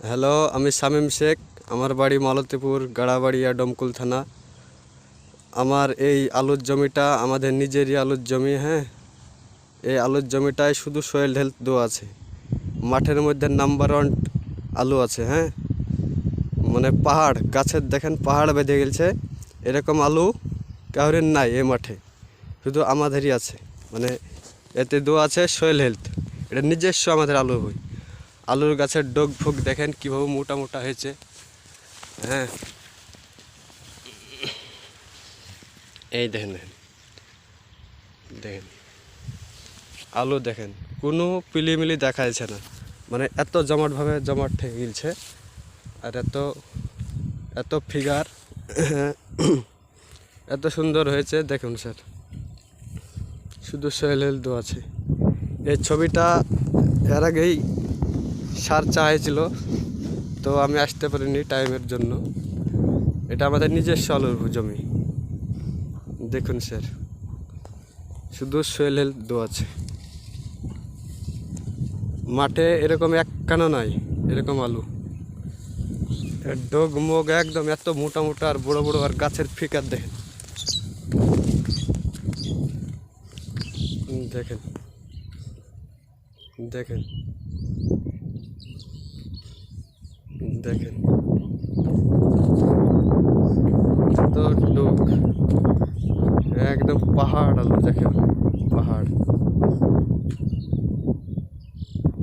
Hello, আমি শামীম শেখ। আমার বাড়ি মালতীপুর, গাড়াবাড়িয়া, ডমকুল থানা। আমার এই আলুর জমিটা আমাদের নিজেরই আলুর জমি হ্যাঁ? এই আলুর জমিটায় শুধু সয়েল হেলথ দো আছে। মাঠের মধ্যে নাম্বার ওয়ান আলু আছে হ্যাঁ? মানে পাহাড়, গাছের দেখেন পাহাড় বেঁধে গেছে। এরকম আলু কাউরের নাই এ মাঠে। শুধু আমাদেরই আছে। মানে এতে দো আছে সয়েল হেলথ এটা নিজস্ব আমাদের আলু বই। আলুর গাছের ডোগ ফুক দেখেন কীভাবে মোটা মোটা হয়েছে। হ্যাঁ। এই দেখেন দেখেন। দেখেন। আলু দেখেন, কোনো পিলিমিলি দেখা যাচ্ছে না। মানে এত জমাটভাবে জমাট থেকে গিলছে, আর এত এত ফিগার এত সুন্দর হয়েছে, দেখুন স্যার। শুধু সোহেল হেলদো আছে। এই ছবিটা এর আগেই সার চাইছিল তো আমি আসতে পারিনি টাইমের জন্য। এটা আমাদের নিজস্ব আলুর জমি। দেখুন স্যার শুধু সোয়েল হেলথ দো আছে। মাঠে এরকম এক কানা নাই, এরকম আলু। ডোগ, মোগ একদম এত মোটা মোটা আর বড় বড় আর গাছের ফিকার দেখেন। দেখেন। দেখেন। দেখেন। তো লোক। একদম পাহাড় আলু দেখেন। পাহাড়।